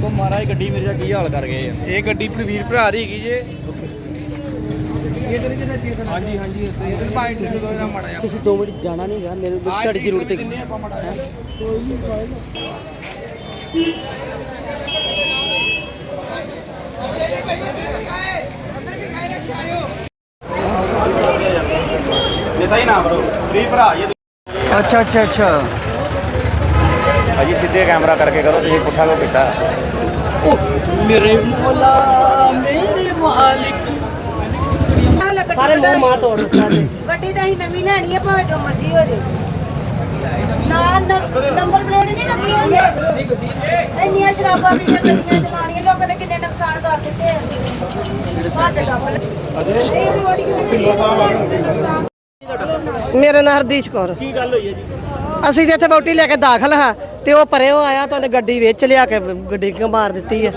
ਦੇਖੋ ਮਹਾਰਾਜ ਗੱਡੀ ਮੇਰੇ ਦਾ ਕੀ ਹਾਲ ਕਰ ਗਏ ਆ। ਇਹ ਗੱਡੀ ਵੀਰ ਭਰਾ ਦੀ ਹੈਗੀ ਜੇ। ਹਾਂਜੀ ਹਾਂਜੀ ਇਧਰ ਭਾਈ ਦੋ ਨਾ ਮੜਾ ਜਾ ਤੁਸੀਂ ਦੋ ਮਿੰਟ ਜਾਣਾ ਨਹੀਂ ਗਾ ਮੇਰੇ ਕੋਲ ਤੁਹਾਡੀ ਜ਼ਰੂਰਤ ਹੈ ਕਿੰਨੇ ਆਪਾਂ ਮੜਾ ਜਾ ਦੇਤਾ ਹੀ ਨਾ ਬਰੋ ਫ੍ਰੀ ਭਰਾ ਇਹ ਅੱਛਾ ਅੱਛਾ ਅੱਛਾ। ਭਾਜੀ ਸਿੱਧੇ ਕੈਮਰਾ ਕਰਕੇ ਕਰੋ ਤੁਸੀਂ ਪੁੱਠਾ ਕੋ ਕੀਤਾ? ਮੇਰੇ ਮੌਲਾ ਮੇਰੇ ਮਾਲਿਕ। ਸਾਰੇ ਮੂੰਹ ਮਾਂ ਤੋੜ ਦਿੱਤਾ ਗੱਡੀ ਤਾਂ ਅਸੀਂ ਨਵੀਂ ਲੈਣੀ ਹੈ ਭਾਵੇਂ ਜੋ ਮਰਜ਼ੀ ਹੋ ਜੇ। ਨਾ ਨ- ਨੰਬਰ ਪਲੇਟ ਨਹੀਂ ਲੱਗੀ ਹੋਈ। ਇੰਨੀਆਂ ਸ਼ਰਾਬਾਂ ਵੀ ਗੱਡੀਆਂ ਚਲਾਉਣੀਆਂ ਲੋਕਾਂ ਦੇ ਕਿੰਨੇ ਨੁਕਸਾਨ ਕਰ ਦਿੱਤੇ ਆ। ਸਾਡੇ ਡੱਬ ਇਹ ਇਹਦੀ ਬੋਡੀ ਕਿਤੇ ਮੇਰਾ ਨਾਂ ਹਰਦੀਸ਼ ਕੌਰ। ਕੀ ਗੱਲ ਹੋਈ ਹੈ ਜੀ? ਅਸੀਂ ਇੱਥੇ ਬੌਟੀ ਲੈ ਕੇ ਦਾਖਲ ਹਾਂ। ਤੇ ਉਹ ਪਰੇ ਉਹ ਆਇਆ ਤਾਂ ਉਹਨੇ ਗੱਡੀ ਵਿੱਚ ਲਿਆ ਕੇ ਗੱਡੀ ਕਿਉਂ ਮਾਰ ਦਿੱਤੀ ਹੈ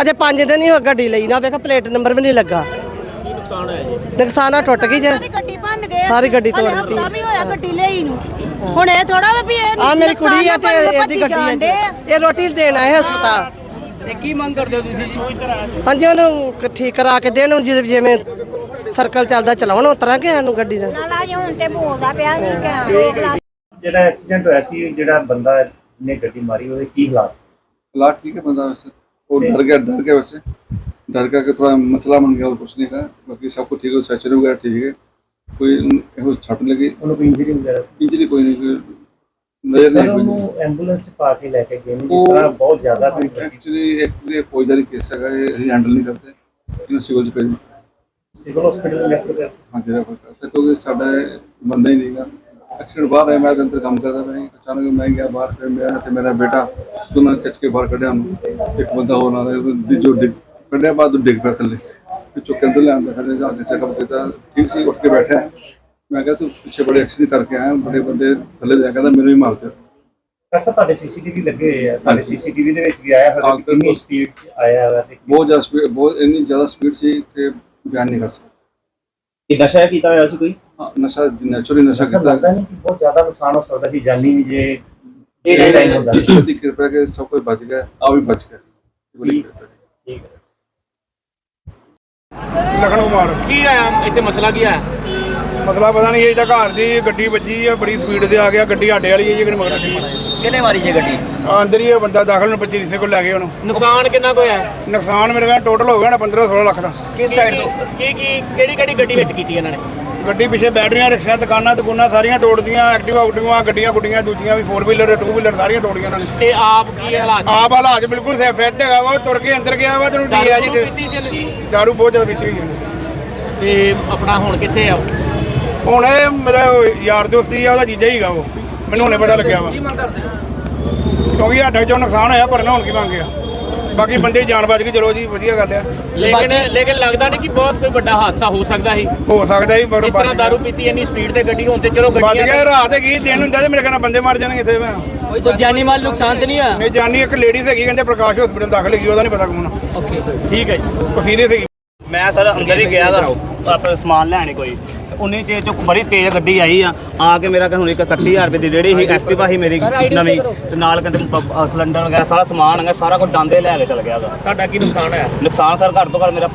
ਅਜੇ 5 ਦਿਨ ਹੀ ਹੋ ਗੱਡੀ ਲਈ ਨਾ ਵੇਖਾ ਪਲੇਟ ਨੰਬਰ ਵੀ ਨਹੀਂ ਲੱਗਾ। ਕੀ ਨੁਕਸਾਨ ਹੋਇਆ ਜੀ? ਨੁਕਸਾਨ ਆ ਟੁੱਟ ਗਈ ਜੇ। ਸਾਰੀ ਗੱਡੀ ਭੰਨ ਗਏ। ਸਾਰੀ ਗੱਡੀ ਤੋੜ ਦਿੱਤੀ। ਹਫ਼ਤਾ ਵੀ ਹੋਇਆ ਗੱਡੀ ਲਈ ਨੂੰ। ਹੁਣ ਇਹ ਥੋੜਾ ਵੀ ਇਹ ਆ ਮੇਰੀ ਕੁੜੀ ਆ ਤੇ ਇਹਦੀ ਗੱਡੀ ਹੈ ਆ। ਇਹ ਰੋਟੀ ਦੇਣ ਆਏ ਹਸਪਤਾਲ। ਤੇ ਕੀ ਮੰਗ ਕਰਦੇ ਹੋ ਤੁਸੀਂ ਜੀ? ਹਾਂਜੀ ਉਹਨੂੰ ਕ- ਠੀਕ ਕਰਾ ਕੇ ਦੇਣ ਜਿਹਦੇ ਜਿਵੇਂ ਸਰਕਲ ਚੱਲਦਾ ਚਲਾਉਣ ਉਤਰਾਂ ਕੇ ਸਾਨੂੰ ਗੱਡੀ ਦਾ। ਨਾਲ ਅਜੇ ਹੁਣ ਤੇ ਬੋਲਦਾ ਪਿਆ ਕਿ ਜਿਹੜਾ ਐਕਸੀਡੈਂਟ ਹੋਇਆ ਸੀ ਜਿਹੜਾ ਬੰਦਾ ਨੇ ਗੱਡੀ ਮਾਰੀ ਉਹਦੇ ਕੀ ਹਾਲਾਤ हालात ठीक है बंदा वैसे वो डर गया डर गया वैसे डर गया कि थोड़ा मसला बन गया और कुछ नहीं कहा बाकी सब कुछ ठीक है सेचुरी वगैरह ठीक है कोई ऐसे छट लगी ਉਹਨੂੰ ਕੋਈ ਇੰਜਰੀ ਵਗੈਰਾ इंजरी कोई नहीं कोई नजर ਸਰ नहीं कोई ਉਹਨੂੰ ਐਂਬੂਲੈਂਸ ਚ ਪਾ ਕੇ ਲੈ ਕੇ ਗਏ ਨੇ ਜਿਸ ਉਹ- ਤਰ੍ਹਾਂ ਬਹੁਤ ਜ਼ਿਆਦਾ ਕੋਈ एक्चुअली एक्चुअली फौजदारी केस है ये हैंडल नहीं करते इन सिविल पे ਸਿਵਲ ਹਸਪੀਟਲ ਰੈਫਰ ਕਰ हाँ जी रेफर करते क्योंकि साडा बंदा ही नहीं गा ਐਕਸੀਡੈਂਟ ਬਾਅਦ ਹੈ ਮੈਂ ਤਾਂ ਅੰਦਰ ਕੰਮ ਕਰਦਾ ਪਿਆ ਅਚਾਨਕ ਮੈਂ ਗਿਆ ਬਾਹਰ ਫਿਰ ਮੇਰਾ ਤੇ ਮੇਰਾ ਬੇਟਾ ਦੋਨਾਂ ਖਿੱਚ ਕੇ ਬਾਹਰ ਕੱਢਿਆ ਨੂੰ ਇੱਕ ਬੰਦਾ ਹੋਰ ਨਾਲ ਜੋ ਡਿੱਗ ਕੱਢਿਆ ਬਾਅਦ ਡਿੱਗ ਪਿਆ ਥੱਲੇ। ਵਿੱਚੋਂ ਕੰਦਰ ਲਿਆਂਦਾ ਫਿਰ ਜਾ ਕੇ ਚੈੱਕਅਪ ਕੀਤਾ ਠੀਕ ਸੀ ਉੱਠ ਕੇ ਬੈਠਾ ਮੈਂ ਕਿਹਾ ਤੂੰ ਪਿੱਛੇ ਬੜੇ ਐਕਸੀਡੈਂਟ ਕਰਕੇ ਆਇਆ ਬੜੇ ਬੰਦੇ ਥੱਲੇ ਜਾ ਕਹਿੰਦਾ ਮੈਨੂੰ ਵੀ ਮਾਰ ਤੇ ਸਰ ਤੁਹਾਡੇ ਸੀਸੀਟੀਵੀ ਲੱਗੇ ਹੋਏ ਆ। ਸੀਸੀਟੀਵੀ ਦੇ ਵਿੱਚ ਵੀ ਆਇਆ ਹੋਇਆ ਕਿੰਨੀ ਸਪੀਡ ਆਇਆ ਹੋਇਆ ਬਹੁਤ ਜ਼ਿਆਦਾ ਸਪੀਡ ਬਹੁਤ ਇੰਨੀ ਜ਼ਿਆਦਾ ਸਪੀਡ ਸੀ ਕਿ ਬਿਆਨ ਨਹੀਂ ਕਰ ਸਕਦਾ। ਇਹ ਨਸ਼ਾ ਕੀਤਾ ਹੋਇਆ ਸੀ ਕੋਈ? ਨਸ਼ਾ ਨੈਚੁਰਲੀ ਨਸ਼ਾ ਕੀਤਾ। ਲੱਗਦਾ ਨਹੀਂ ਕਿ ਬਹੁਤ ਜ਼ਿਆਦਾ ਨੁਕਸਾਨ ਹੋ ਸਕਦਾ ਸੀ ਜਾਨੀ ਵੀ ਜੇ ਇਹ ਨਹੀਂ ਟਾਈਮ ਹੁੰਦਾ। ਈਸ਼ਵਰ ਦੀ ਕਿਰਪਾ ਕੇ ਸਭ ਕੁਝ ਬਚ ਗਿਆ ਆ ਵੀ ਬਚ ਗਿਆ। ਠੀਕ ਹੈ। ਲਖਨਊ ਮਾਰ ਕੀ ਆਇਆ? ਇੱਥੇ ਮਸਲਾ ਕੀ ਆਇਆ? ਮਸਲਾ ਪਤਾ ਨਹੀਂ ਇਹ ਤਾਂ ਘਰ ਦੀ ਗੱਡੀ ਵੱਜੀ ਆ ਬੜੀ ਸਪੀਡ ਤੇ ਆ ਗਿਆ ਗੱਡੀ ਸਾਡੇ ਵਾਲੀ ਹੈ ਜਿਹੜੀ ਮਗਰ ਕਿਹਨੇ ਮਾਰੀ ਜੇ ਗੱਡੀ? ਅੰਦਰ ਹੀ ਇਹ ਬੰਦਾ ਦਾਖਲ ਨੂੰ 25 ਹਿੱਸੇ ਕੋਲ ਲੈ ਗਏ ਉਹਨੂੰ। ਨੁਕਸਾਨ ਕਿੰਨਾ ਕੁ ਹੋਇਆ? ਨੁਕਸਾਨ ਮੇਰੇ ਕੋਲ ਟੋਟਲ ਹੋ ਗਿਆ ਨਾ 15 16 ਲੱਖ ਦਾ। ਕਿਸ ਸਾਈਡ ਤੋਂ? ਕੀ ਕੀ ਕਿਹੜੀ ਕਿਹੜੀ ਗੱਡੀ ਹਿੱਟ ਕੀਤੀ ਇਹਨਾਂ ਨੇ? ਗੱਡੀ ਪਿੱਛੇ ਬੈਟਰੀਆਂ ਰਿਕਸ਼ਾ ਦੁਕਾਨਾਂ ਦੁਕਾਨਾਂ ਸਾਰੀਆਂ ਤੋੜਦੀਆਂ ਐਕਟਿਵਾ ਉਕਟਿਵਾ ਗੱਡੀਆਂ ਗੁੱਡੀਆਂ ਦੂਜੀਆਂ ਵੀ 4 ਵੀਲਰ 2 ਵੀਲਰ ਸਾਰੀਆਂ ਤੋੜੀਆਂ ਉਹਨਾਂ ਨੇ। ਤੇ ਆਪ ਕੀ ਹਾਲਾਤ ਆਪ ਹਾਲਾਤ ਬਿਲਕੁਲ ਸੇ ਫਿੱਟ ਹੈਗਾ ਵਾ ਤੁਰ ਕੇ ਅੰਦਰ ਗਿਆ ਵਾ ਤੈਨੂੰ ਡੀ ਆ ਜੀ ਸੀ ਇਹਨੇ? ਦਾਰੂ ਬਹੁਤ ਜ਼ਿਆਦਾ ਪੀਤੀ ਹੋਈ ਹੈ। ਤੇ ਆਪਣਾ ਹੁਣ ਕਿੱਥੇ ਆ ਹੁਣ ਇਹ ਮੇਰਾ ਯਾਰ ਦੋਸਤੀ ਆ ਉਹਦਾ ਜੀਜਾ ਹੀਗਾ ਉਹ। ਮੈਨੂੰ ਹੁਣੇ ਪਤਾ ਲੱਗਿਆ ਵਾ। ਕਿਉਂਕਿ ਸਾਡਾ ਚੋਂ ਨੁਕਸਾਨ ਹੋਇਆ ਪਰ ਨਾ ਹੁਣ ਕੀ ਮੰਗਿਆ ਬਾਕੀ ਬੰਦੇ ਦੀ ਜਾਨ ਬਚ ਗਈ ਚਲੋ ਜੀ ਵਧੀਆ ਗੱਲ ਆ। ਲੇਕਿਨ ਲੇਕਿਨ ਲੱਗਦਾ ਨਹੀਂ ਕਿ ਬਹੁਤ ਕੋਈ ਵੱਡਾ ਹਾਦਸਾ ਹੋ ਸਕਦਾ ਸੀ। ਹੋ ਸਕਦਾ ਜੀ ਪਰ ਇਸ ਤਰ੍ਹਾਂ ਦਾਰੂ ਪੀਤੀ ਇੰਨੀ ਸਪੀਡ ਤੇ ਗੱਡੀ ਹੋਣ ਤੇ ਚਲੋ ਬਚ ਗੱਡੀਆਂ ਗਿਆ ਰਾਤ ਹੈਗੀ ਦਿਨ ਹੁੰਦਾ ਤੇ ਮੇਰੇ ਕਹਿੰਦਾ ਬੰਦੇ ਮਰ ਜਾਣਗੇ ਇੱਥੇ ਮੈਂ। ਕੋਈ ਤਾਂ ਜਾਨੀ ਮਾਲ ਨੁਕਸਾਨ ਤੇ ਨਹੀਂ ਹੋਇਆ? ਨਹੀਂ ਜਾਨੀ ਇੱਕ ਲੇਡੀਜ਼ ਹੈਗੀ ਕਹਿੰਦੇ ਪ੍ਰਕਾਸ਼ ਹਸਪੀਟਲ ਦਾਖਲ ਹੈਗੀ ਉਹਦਾ ਨਹੀਂ ਪਤਾ ਕੌਣ ਆ। ਓਕੇ। ਠੀਕ ਹੈ ਜੀ। ਸੀਰੀਅਸ ਹੈਗੀ ਮੈਂ ਸਰ ਅੰਦਰ ਹੀ ਗਿਆ ਘਰੋਂ ਆਪਣਾ ਸਮਾਨ ਲੈਣੇ ਕੋਈ। ਉਨੀ ਚੇ ਚ ਬੜੀ ਤੇਜ਼ ਗੱਡੀ ਆਈ ਆ ਆ ਕੇ ਮੇਰਾ ਹੁਣ ਇੱਕ 31000 ਰੁਪਏ ਦੀ ਰੇੜੀ ਸੀ ਐਕਟਿਵਾ ਸੀ ਮੇਰੀ ਨਵੀਂ ਤੇ ਨਾਲ ਕਹਿੰਦੇ ਪ- ਸਿਲੰਡਰ ਵਗੈਰਾ ਸਾਰਾ ਸਮਾਨ ਹੈਗਾ ਸਾਰਾ ਕੁਝ ਡਾਂਦੇ ਲੈ ਕੇ ਚਲ ਗਿਆ ਗਾ ਤੁਹਾਡਾ ਕੀ ਨੁਕਸਾਨ ਹੋਇਆ? ਨੁਕਸਾਨ ਸਰ ਘੱਟ ਤੋਂ ਘੱਟ ਮੇਰਾ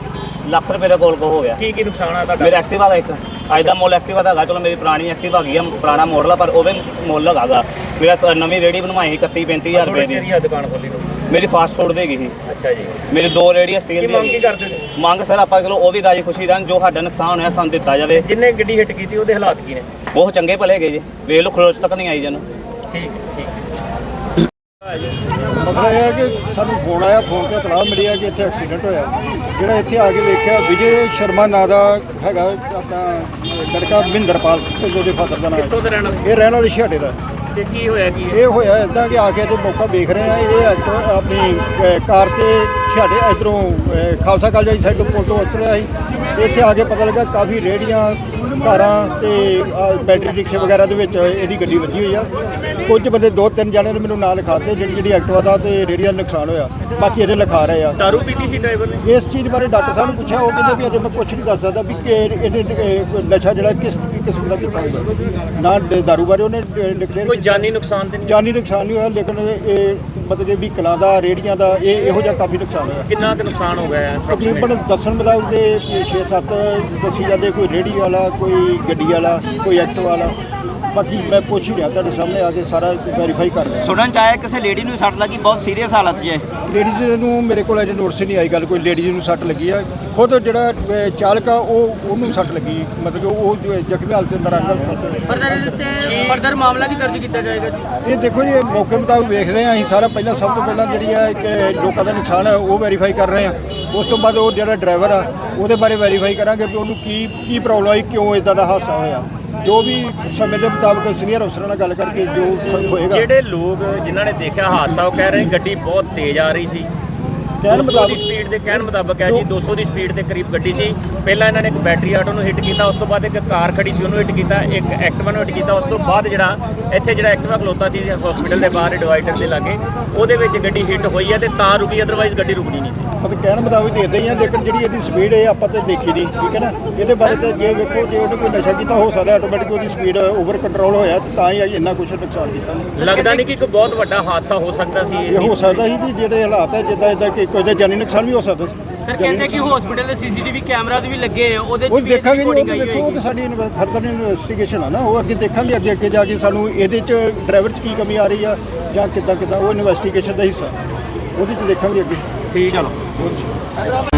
ਲੱਖ ਰੁਪਏ ਦੇ ਕੋਲ ਕੋ ਹੋ ਗਿਆ। ਕੀ ਕੀ ਨੁਕਸਾਨ ਆ ਤੁਹਾਡਾ? ਮੇਰਾ ਐਕਟਿਵਾ ਦਾ ਇੱਕ ਅੱਜ ਦਾ ਮੁੱਲ ਐਕਟਿਵਾ ਦਾ ਹੈਗਾ ਚਲੋ ਮੇਰੀ ਪੁਰਾਣੀ ਐਕਟਿਵਾ ਹੈਗੀ ਆ ਪੁਰਾਣਾ ਮਾਡਲ ਆ ਪਰ ਉਹ ਵੀ ਮੁੱਲ ਹੈਗਾ। ਮੇਰਾ ਤ- ਨਵੀਂ ਰੇੜੀ ਬਣਵਾਈ ਸੀ 31 35000 ਰੁਪਏ ਦੀ। ਤੇਰੀ ਆ ਦੁਕਾਨ ਖੋਲੀ ਨੂੰ। ਮੇਰੀ ਫਾਸਟ ਫੂਡ ਦੀ ਹੈਗੀ ਸੀ। ਅੱਛਾ ਜੀ। ਮੇਰੀ ਦੋ ਰੇੜੀਆਂ ਸਟੀਲ ਕੀ ਦੀਆਂ ਮੰਗ ਕੀ ਕਰਦੇ ਸੀ ਮੰਗ ਸਰ ਆਪਾਂ ਚਲੋ ਉਹ ਵੀ ਰਾਜੀ ਖੁਸ਼ੀ ਰਹਿਣ ਜੋ ਸਾਡਾ ਨੁਕਸਾਨ ਹੋਇਆ ਸਾਨੂੰ ਦਿੱਤਾ ਜਾਵੇ। ਜਿੰਨੇ ਗੱਡੀ ਹਿੱਟ ਕੀਤੀ ਉਹਦੇ ਹਾਲਾਤ ਕੀ ਨੇ? ਬਹੁਤ ਚੰਗੇ ਭਲੇ ਗਏ ਜੀ। ਵੇਖ ਲਓ ਖਰੋਚ ਤੱਕ ਨਹੀਂ ਆਈ ਜਨ ਠੀਕ ਠੀਕ। ਮਸਲਾ ਇਹ ਹੈ ਕਿ ਸਾਨੂੰ ਫੋਨ ਆਇਆ ਫੋਨ ਤੇ ਇਤਲਾਹ ਮਿਲੀ ਹੈ ਕਿ ਇੱਥੇ ਐਕਸੀਡੈਂਟ ਹੋਇਆ। ਜਿਹੜਾ ਇੱਥੇ ਆ ਕੇ ਵੇਖਿਆ ਵਿਜੇ ਸ਼ਰਮਾ ਨਾਂ ਦਾ ਹੈਗਾ ਆਪਣਾ ਲੜਕਾ ਮਹਿੰਦਰਪਾਲ ਸਿੰਘ ਉਹਦੇ ਫਾਦਰ ਦਾ ਨਾਮ ਕਿੱਥੋਂ ਦੇ ਰਹਿਣ ਵਾਲੇ? ਇਹ ਰਹਿਣ ਵਾਲੀ ਛਾਟੇ ਦਾ। ਤੇ ਕੀ ਹੋਇਆ ਕੀ? ਇਹ ਹੋਇਆ ਇਦਾਂ ਕਿ ਆ ਕੇ ਤੇ ਮੌਕਾ ਦੇਖ ਰਹੇ ਆ ਇਹ ਐਕਟ- ਆਪਣੀ ਅਹ, ਕਾਰ ਤੇ ਸਾਡੇ ਇਧਰੋਂ ਖਾਲਸਾ ਕਾਲਜ ਵਾਲੀ ਸਾਈਡ ਤੋਂ ਪੁਲ ਤੋਂ ਉਤਰਿਆ ਸੀ। ਇੱਥੇ ਆ ਕੇ ਪਤਾ ਲੱਗਾ ਕਾਫੀ ਰੇੜੀਆਂ ਕਾਰਾਂ ਤੇ ਬੈਟਰੀ ਰਿਕਸ਼ੇ ਵਗੈਰਾ ਦੇ ਵਿੱਚ ਇਹਦੀ ਗੱਡੀ ਵੱਜੀ ਹੋਈ ਆ। ਕੁਝ ਬੰਦੇ ਦੋ ਤਿੰਨ ਜਣੇ ਨੇ ਮੈਨੂੰ ਨਾਂ ਲਿਖਾਤੇ ਜਿਹੜੀ ਜਿਹੜੀ ਐਕਟਿਵਾ ਦਾ ਤੇ ਰੇੜੀਆਂ ਦਾ ਨੁਕਸਾਨ ਹੋਇਆ। ਬਾਕੀ ਇਹਦੇ ਲਿਖਾ ਰਹੇ ਆ। ਦਾਰੂ ਪੀਤੀ ਸੀ ਡਰਾਈਵਰ ਨੇ? ਇਸ ਚੀਜ਼ ਬਾਰੇ ਡਾਕਟਰ ਸਾਹਿਬ ਨੂੰ ਪੁੱਛਿਆ ਉਹ ਕਹਿੰਦੇ ਵੀ ਅਜੇ ਮੈਂ ਕੁਝ ਨਹੀਂ ਦੱਸ ਸਕਦਾ ਵੀ ਕਿ ਇਹਨੇ ਇਹ ਨਸ਼ਾ ਜਿਹੜਾ ਕਿਸ ਕਿਸਮ ਦਾ ਕੀਤਾ ਹੋਇਆ। ਨਾ ਦਾਰੂ ਬਾਰੇ ਉਹਨੇ ਡਿਕਲੇਅਰ ਕੋਈ ਜਾਨੀ ਨੁਕਸਾਨ ਤੇ ਨਹੀਂ? ਜਾਨੀ ਨੁਕਸਾਨ ਨਹੀਂ ਹੋਇਆ ਲੇਕਿਨ ਇਹ ਮਤਲਬ ਕਿ ਵਹੀਕਲਾਂ ਦਾ ਰੇੜੀਆਂ ਦਾ ਇਹ ਇਹੋ ਜਿਹਾ ਕਾਫੀ ਨੁਕਸਾਨ ਹੋਇਆ। ਕਿੰਨਾ ਕੁ ਨੁਕਸਾਨ ਹੋ ਗਿਆ ਹੈ ਤਕਰੀਬਨ ਦੱਸਣ ਮੁਤਾਬਕ ਦੇ 6-7 ਦੱਸੀ ਜਾਂਦੇ ਕੋਈ ਰੇੜੀ ਵਾਲਾ ਕੋਈ ਗੱਡੀ ਵਾਲਾ ਕੋਈ ਐਕਟਿਵ ਵਾਲਾ। ਬਾਕੀ ਮੈਂ ਪੁੱਛ ਹੀ ਰਿਹਾ ਤੁਹਾਡੇ ਸਾਹਮਣੇ ਆ ਕੇ ਸਾਰਾ ਵੈਰੀਫਾਈ ਕਰ ਰਿਹਾ ਸੁਣਨ ਚ ਆਇਆ ਕਿਸੇ ਲੇਡੀ ਨੂੰ ਸੱਟ ਲੱਗੀ? ਬਹੁਤ ਸੀਰੀਅਸ ਹਾਲਤ 'ਚ ਹੈ। ਲੇਡੀਜ਼ ਨੂੰ ਮੇਰੇ ਕੋਲ ਅਜੇ ਨੋਟਿਸ ਨਹੀਂ ਆਈ ਗੱਲ ਕੋਈ ਲੇਡੀਜ਼ ਨੂੰ ਸੱਟ ਲੱਗੀ ਆ। ਖੁਦ ਜਿਹੜਾ ਅਹ, ਚਾਲਕ ਆ ਉਹ ਉਹਨੂੰ ਸੱਟ ਲੱਗੀ। ਮਤਲਬ ਕਿ ਉਹ ਜੋ ਜ਼ਖਮੀ ਹਾਲਤ ਦੇ ਅੰਦਰ ਆਂਦਾ ਫਰਦਰ ਮਾਮਲਾ ਕੀ ਦਰਜ ਕੀਤਾ ਜਾਏਗਾ ਜੀ। ਇਹ ਦੇਖੋ ਜੀ ਇਹ ਮੌਕੇ ਮੁਤਾਬਕ ਵੇਖ ਰਹੇ ਆ ਅਸੀਂ ਸਾਰਾ ਪਹਿਲਾਂ ਸਭ ਤੋਂ ਪਹਿਲਾਂ ਜਿਹੜੀ ਆ ਕਿ ਲੋਕਾਂ ਦਾ ਨੁਕਸਾਨ ਹੈ ਉਹ ਵੈਰੀਫਾਈ ਕਰ ਰਹੇ ਆ। ਉਸ ਤੋਂ ਬਾਅਦ ਉਹ ਜਿਹੜਾ ਡਰਾਈਵਰ ਆ ਉਹਦੇ ਬਾਰੇ ਵੈਰੀਫਾਈ ਕਰਾਂਗੇ ਕਿ ਉਹਨੂੰ ਕੀ ਕੀ ਪ੍ਰੋਬਲਮ ਆਈ ਕਿਉਂ ਇਦਾਂ ਦਾ ਹਾਦਸਾ ਹੋਇਆ। ਜੋ ਵੀ ਸਮੇਂ ਦੇ ਮੁਤਾਬਕ ਸੀਨੀਅਰ ਅਫਸਰਾਂ ਨਾਲ ਗੱਲ ਕਰਕੇ ਜੋ ਹੋਏਗਾ। ਜਿਹੜੇ ਲੋਕ ਜਿਨ੍ਹਾਂ ਨੇ ਦੇਖਿਆ ਹਾਦਸਾ ਉਹ ਕਹਿ ਰਹੇ ਗੱਡੀ ਬਹੁਤ ਤੇਜ਼ ਆ ਰਹੀ ਸੀ। ਕਹਿਣ 200 ਦੀ ਮੁਤਾਬਕ ਸਪੀਡ ਦੇ ਕਹਿਣ ਮੁਤਾਬਕ ਹੈ ਜੀ 200 ਦੀ ਸਪੀਡ ਦੇ ਕਰੀਬ ਗੱਡੀ ਸੀ। ਪਹਿਲਾਂ ਇਹਨਾਂ ਨੇ ਇੱਕ ਬੈਟਰੀ ਆਟੋ ਨੂੰ ਹਿੱਟ ਕੀਤਾ ਉਸ ਤੋਂ ਬਾਅਦ ਇੱਕ ਕਾਰ ਖੜੀ ਸੀ ਉਹਨੂੰ ਹਿੱਟ ਕੀਤਾ ਇੱਕ ਐਕਟਿਵਾ ਨੂੰ ਹਿੱਟ ਕੀਤਾ ਉਸ ਤੋਂ ਬਾਅਦ ਜਿਹੜਾ ਇੱਥੇ ਜਿਹੜਾ ਐਕਟਿਵਾ ਖਲੋਤਾ ਸੀ ਹਸਪੀਟਲ ਦੇ ਬਾਹਰ ਡਿਵਾਈਡਰ ਦੇ ਲਾਗੇ ਉਹਦੇ ਵਿੱਚ ਗੱਡੀ ਹਿੱਟ ਹੋਈ ਹੈ ਤੇ ਤਾਂ ਰੁਕੀ ਅਦਰਵਾਈਜ਼ ਗੱਡੀ ਰੁਕਣੀ ਨਹੀਂ ਸੀ। ਮਤਲਬ ਕਹਿਣ ਮੁਤਾਬਕ ਦੇ ਹੀ ਆ ਲੇਕਿਨ ਜਿਹੜੀ ਇਹਦੀ ਸਪੀਡ ਹੈ ਆਪਾਂ ਤੇ ਦੇਖੀ ਨਹੀਂ ਠੀਕ ਹੈ ਨਾ? ਇਹਦੇ ਬਾਰੇ ਤੇ ਜੇ ਵੇਖੋ ਜੇ ਉਹਨੇ ਕੋਈ ਨਸ਼ਾ ਕੀਤਾ ਹੋ ਸਕਦਾ ਆਟੋਮੈਟਿਕ ਉਹਦੀ ਸਪੀਡ ਓਵਰ ਕੰਟਰੋਲ ਹੋਇਆ ਤੇ ਤਾਂ ਹੀ ਇੰਨਾ ਕੁਛ ਨੁਕਸਾਨ ਕੀਤਾ। ਲੱਗਦਾ ਨਹੀਂ ਕਿ ਇੱਕ ਬਹੁਤ ਵੱਡਾ ਹਾਦਸਾ ਹੋ ਸਕਦਾ ਸੀ ਇਹ ਹੋ ਸਕਦਾ ਸੀ ਜੀ ਜਿਹੜੇ ਹਾਲਾਤ ਹੈ ਜਿੱਦਾਂ ਇਦਾਂ ਕਿ ਕੋਈ ਦਾ ਜਾਨੀ ਨੁਕਸਾਨ ਵੀ ਹੋ ਸਕਦਾ ਸੀ। ਸਰ ਕਹਿੰਦੇ ਕਿ ਹਸਪੀਟਲ ਦੇ ਸੀਸੀਟੀਵੀ ਕੈਮਰਾਜ਼ ਵੀ ਲੱਗੇ ਆ ਉਹਦੇ ਉਹ ਚ ਵੀ ਦੇਖਾਂਗੇ ਜੀ ਉਹ ਤਾਂ ਦੇਖੋ ਉਹ। ਤਾਂ ਸਾਡੀ ਫਰਦਰ ਇਨਵੈਸਟੀਗੇਸ਼ਨ ਆ ਨਾ ਉਹ ਅੱਗੇ ਦੇਖਾਂਗੇ ਅੱਗੇ ਅੱਗੇ ਜਾ ਕੇ ਸਾਨੂੰ ਇਹਦੇ ਚ ਡਰਾਈਵਰ ਚ ਕੀ ਕਮੀ ਆ ਰਹੀ ਆ ਜਾਂ ਕਿੱਦਾਂ ਕਿੱਦਾਂ ਉਹ ਇਨਵੈਸਟੀਗੇਸ਼ਨ ਦਾ ਹਿੱਸਾ। ਉਹਦੇ ਚ ਦੇਖਾਂਗੇ ਅੱਗੇ। ਠੀਕ ਚਲੋ